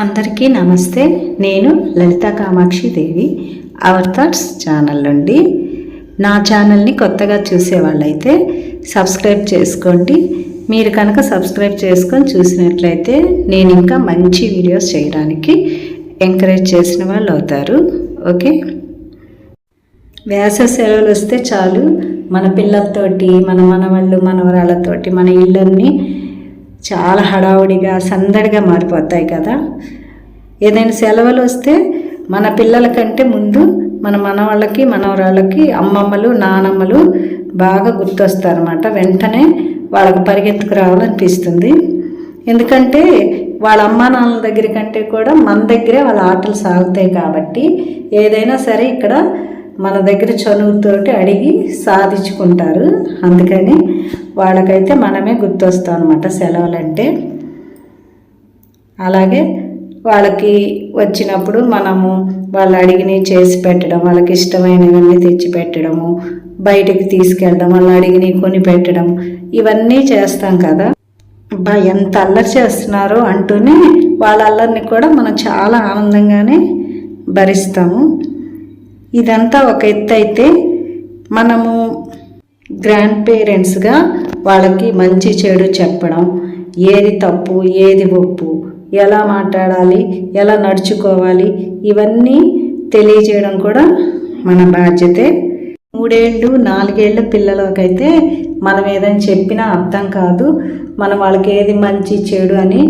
అందరికీ నమస్తే. నేను Lalitha Kamakshi Devi our thoughts channel నుండి. నా ఛానల్ని కొత్తగా చూసేవాళ్ళైతే సబ్స్క్రైబ్ చేసుకోండి. మీరు కనుక సబ్స్క్రైబ్ చేసుకొని చూసినట్లయితే నేను ఇంకా మంచి వీడియోస్ చేయడానికి ఎంకరేజ్ చేసిన వాళ్ళు అవుతారు. ఓకే? వేస సెలవులు వస్తే చాలు. మన పిల్లలతోటి మన మనవాళ్ళు మనవరాళ్ళతోటి మన ఇళ్ళన్నీ చాలా హడావుడిగా సందడిగా మారిపోతాయి కదా. ఏదైనా సెలవులు వస్తే మన పిల్లల కంటే ముందు మన మనవాళ్ళకి మనవరాళ్ళకి అమ్మమ్మలు నానమ్మలు బాగా గుర్తొస్తారన్నమాట. వెంటనే వాళ్ళకి పరిగెత్తుకు రావాలనిపిస్తుంది. ఎందుకంటే వాళ్ళ అమ్మా నాన్నల దగ్గర కంటే కూడా మన దగ్గరే వాళ్ళ ఆటలు సాగుతాయి కాబట్టి ఏదైనా సరే ఇక్కడ మన దగ్గర చనువుతోటి అడిగి సాధించుకుంటారు. అందుకని వాళ్ళకైతే మనమే గుర్తొస్తాం అనమాట సెలవులంటే. అలాగే వాళ్ళకి వచ్చినప్పుడు మనము వాళ్ళు అడిగినవి చేసి పెట్టడం వాళ్ళకి ఇష్టమైనవన్నీ తెచ్చి పెట్టడము బయటికి తీసుకెళ్ళడం వాళ్ళు అడిగినవి కొని పెట్టడం ఇవన్నీ చేస్తాం కదా. బా ఎంత అల్లరి చేస్తున్నారో అంటూనే వాళ్ళ అల్లరిని కూడా మనం చాలా ఆనందంగానే భరిస్తాము. ఇదంతా ఒక ఎత్తు అయితే మనము గ్రాండ్ పేరెంట్స్గా వాళ్ళకి మంచి చెడు చెప్పడం ఏది తప్పు ఏది ఒప్పు ఎలా మాట్లాడాలి ఎలా నడుచుకోవాలి ఇవన్నీ తెలియజేయడం కూడా మన బాధ్యతే. మూడేళ్ళు నాలుగేళ్ళ పిల్లలకైతే మనం ఏదైనా చెప్పినా అర్థం కాదు. మనం వాళ్ళకి ఏది మంచి చెడు అని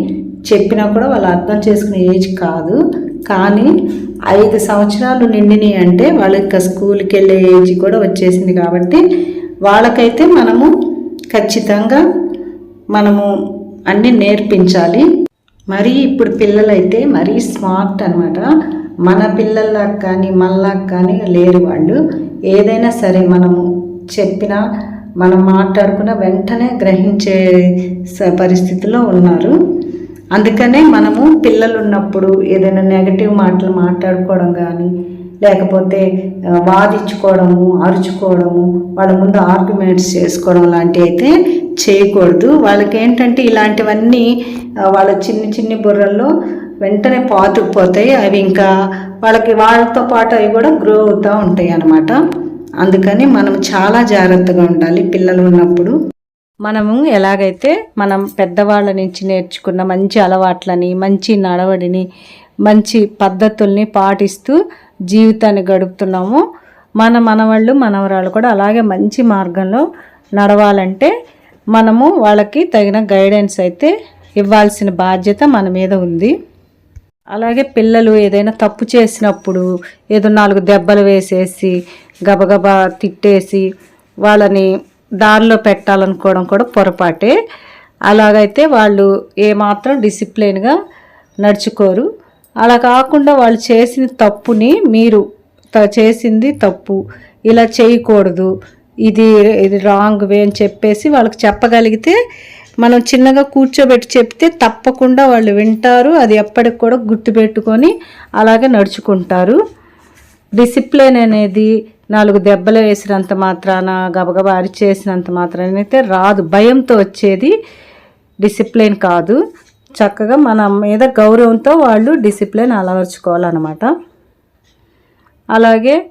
చెప్పినా కూడా వాళ్ళు అర్థం చేసుకునే ఏజ్ కాదు. కానీ ఐదు సంవత్సరాలు నిండినాయి అంటే వాళ్ళకి ఇంకా స్కూల్కి వెళ్ళే ఏజ్ కూడా వచ్చేసింది కాబట్టి వాళ్ళకైతే మనము ఖచ్చితంగా మనము అన్నీ నేర్పించాలి. మరీ ఇప్పుడు పిల్లలైతే మరీ స్మార్ట్ అనమాట మన పిల్లల్లా కానీ మళ్ళా కానీ లేరు వాళ్ళు. ఏదైనా సరే మనము చెప్పినా మనం మాట్లాడుకున్న వెంటనే గ్రహించే స- పరిస్థితిలో ఉన్నారు. అందుకనే మనము పిల్లలు ఉన్నప్పుడు ఏదైనా నెగటివ్ మాటలు మాట్లాడుకోవడం కానీ లేకపోతే వాదించుకోవడము అరుచుకోవడము వాళ్ళ ముందు ఆర్గ్యుమెంట్స్ చేసుకోవడం లాంటివి అయితే చేయకూడదు. వాళ్ళకి ఏంటంటే ఇలాంటివన్నీ వాళ్ళ చిన్ని చిన్ని బుర్రల్లో వెంటనే పాతుకుపోతాయి. అవి ఇంకా వాళ్ళకి వాళ్ళతో పాటు అవి కూడా గ్రో అవుతూ ఉంటాయి అన్నమాట అందుకని మనం చాలా జాగ్రత్తగా ఉండాలి పిల్లలు ఉన్నప్పుడు. మనము ఎలాగైతే మనం పెద్దవాళ్ళ నుంచి నేర్చుకున్న మంచి అలవాట్లని మంచి నడవడిని మంచి పద్ధతుల్ని పాటిస్తూ జీవితాన్ని గడుపుతున్నామో మన మనవాళ్ళు మనవరాళ్ళు కూడా అలాగే మంచి మార్గంలో నడవాలంటే మనము వాళ్ళకి తగిన గైడెన్స్ అయితే ఇవ్వాల్సిన బాధ్యత మన మీద ఉంది. అలాగే పిల్లలు ఏదైనా తప్పు చేసినప్పుడు ఏదో నాలుగు దెబ్బలు వేసేసి గబగబా తిట్టేసి వాళ్ళని దారిలో పెట్టాలనుకోవడం కూడా పొరపాటే. అలాగైతే వాళ్ళు ఏమాత్రం డిసిప్లిన్గా నడుచుకోరు. అలా కాకుండా వాళ్ళు చేసిన తప్పుని మీరు త- చేసింది తప్పు. ఇలా చేయకూడదు. ఇది ఇది రాంగ్ వే అని చెప్పేసి వాళ్ళకి చెప్పగలిగితే మనం చిన్నగా కూర్చోబెట్టి చెప్తే తప్పకుండా వాళ్ళు వింటారు. అది ఎప్పటికి కూడా గుర్తుపెట్టుకొని అలాగే నడుచుకుంటారు. డిసిప్లిన్ అనేది నాలుగు దెబ్బలు వేసినంత మాత్రాన గబగబా అరిచేసినంత మాత్రాన అయితే రాదు. భయంతో వచ్చేది డిసిప్లిన్ కాదు. చక్కగా మన మీద గౌరవంతో వాళ్ళు డిసిప్లిన్ అలవర్చుకోవాలన్నమాట. అలాగే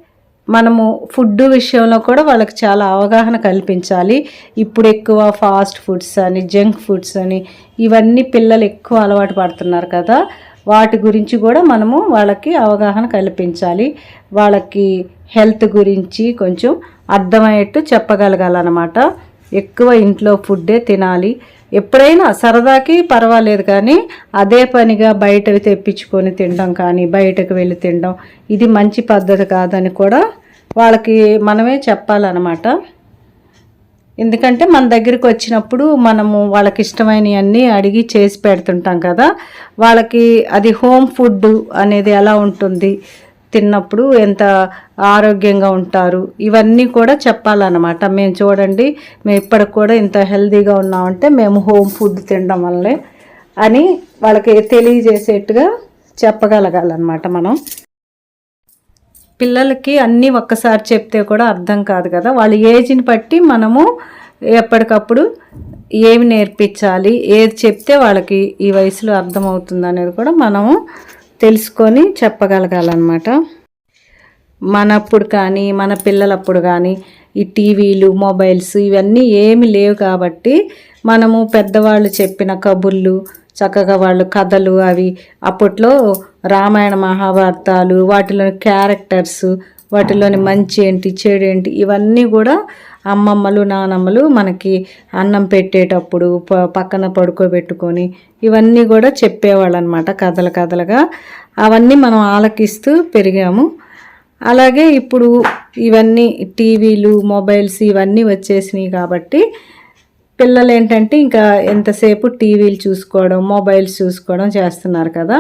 మనము ఫుడ్ విషయంలో కూడా వాళ్ళకి చాలా అవగాహన కల్పించాలి. ఇప్పుడు ఎక్కువ ఫాస్ట్ ఫుడ్స్ అని జంక్ ఫుడ్స్ అని ఇవన్నీ పిల్లలు ఎక్కువ అలవాటు పడుతున్నారు కదా. వాటి గురించి కూడా మనము వాళ్ళకి అవగాహన కల్పించాలి. వాళ్ళకి హెల్త్ గురించి కొంచెం అర్థమయ్యేట్టు చెప్పగలగాలన్నమాట. ఎక్కువ ఇంట్లో ఫుడ్డే తినాలి. ఎప్పుడైనా సరదాకి పర్వాలేదు కానీ అదే పనిగా బయటవి తెప్పించుకొని తినడం కానీ బయటకు వెళ్ళి తినడం ఇది మంచి పద్ధతి కాదని కూడా వాళ్ళకి మనమే చెప్పాలన్నమాట. ఎందుకంటే మన దగ్గరికి వచ్చినప్పుడు మనము వాళ్ళకి ఇష్టమైనవన్నీ అడిగి చేసి పెడుతుంటాం కదా. వాళ్ళకి అది హోమ్ ఫుడ్ అనేది ఎలా ఉంటుంది? తిన్నప్పుడు ఎంత ఆరోగ్యంగా ఉంటారు? ఇవన్నీ కూడా చెప్పాలన్నమాట. మేము చూడండి మేము ఇప్పటికి కూడా ఇంత హెల్తీగా ఉన్నామంటే మేము హోమ్ ఫుడ్ తినడం వల్లే అని వాళ్ళకి తెలియజేసేట్టుగా చెప్పగలగాలన్నమాట మనం. పిల్లలకి అన్నీ ఒక్కసారి చెప్తే కూడా అర్థం కాదు కదా. వాళ్ళ ఏజ్ని బట్టి మనము ఎప్పటికప్పుడు ఏమి నేర్పించాలి ఏది చెప్తే వాళ్ళకి ఈ వయసులో అర్థమవుతుంది అనేది కూడా మనము తెలుసుకొని చెప్పగలగాలన్నమాట. మనప్పుడు కానీ మన పిల్లలప్పుడు కానీ ఈ టీవీలు మొబైల్స్ ఇవన్నీ ఏమి లేవు కాబట్టి మనము పెద్దవాళ్ళు చెప్పిన కబుర్లు చక్కగా వాళ్ళు కథలు అవి అప్పట్లో రామాయణ మహాభారతాలు వాటిలోని క్యారెక్టర్స్ వాటిలోని మంచి ఏంటి చెడు ఏంటి ఇవన్నీ కూడా అమ్మమ్మలు నానమ్మలు మనకి అన్నం పెట్టేటప్పుడు ప- పక్కన పడుకోబెట్టుకొని ఇవన్నీ కూడా చెప్పేవాళ్ళు అనమాట కథలు కథలుగా. అవన్నీ మనం ఆలకిస్తూ పెరిగాము. అలాగే ఇప్పుడు ఇవన్నీ టీవీలు మొబైల్స్ ఇవన్నీ వచ్చేసినాయి కాబట్టి పిల్లలు ఏంటంటే ఇంకా ఎంతసేపు టీవీలు చూసుకోవడం మొబైల్స్ చూసుకోవడం చేస్తున్నారు కదా.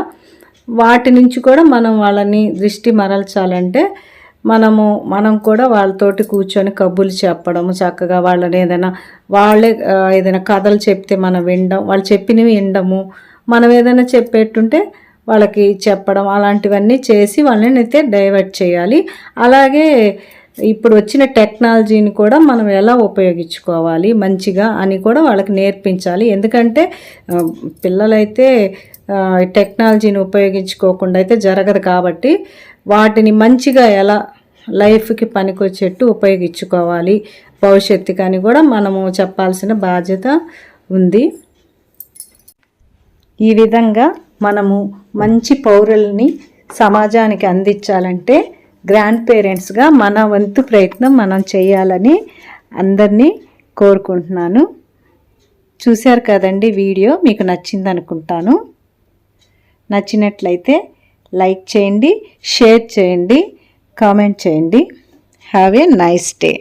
వాటి నుంచి కూడా మనం వాళ్ళని దృష్టి మరల్చాలంటే మనము మనం కూడా వాళ్ళతోటి కూర్చొని కబుర్లు చెప్పడము చక్కగా వాళ్ళని ఏదైనా వాళ్ళే ఏదైనా కథలు చెప్తే మనం వినడం వాళ్ళు చెప్పినవి వినడము మనం ఏదైనా చెప్పేట్టుంటే వాళ్ళకి చెప్పడం అలాంటివన్నీ చేసి వాళ్ళని అయితే డైవర్ట్ చేయాలి. అలాగే ఇప్పుడు వచ్చిన టెక్నాలజీని కూడా మనం ఎలా ఉపయోగించుకోవాలి మంచిగా అని కూడా వాళ్ళకి నేర్పించాలి. ఎందుకంటే పిల్లలైతే టెక్నాలజీని ఉపయోగించుకోకుండా అయితే జరగదు కాబట్టి వాటిని మంచిగా ఎలా లైఫ్కి పనికొచ్చేట్టు ఉపయోగించుకోవాలి. భవిష్యత్తుకి అని కూడా మనము చెప్పాల్సిన బాధ్యత ఉంది. ఈ విధంగా మనము మంచి పౌరుల్ని సమాజానికి అందించాలంటే గ్రాండ్ పేరెంట్స్గా మన వంతు ప్రయత్నం మనం చేయాలని అందరినీ కోరుకుంటున్నాను. చూశారు కదండి వీడియో మీకు నచ్చింది అనుకుంటాను. నచ్చినట్లయితే లైక్ చేయండి షేర్ చేయండి కామెంట్ చేయండి. Have a nice day.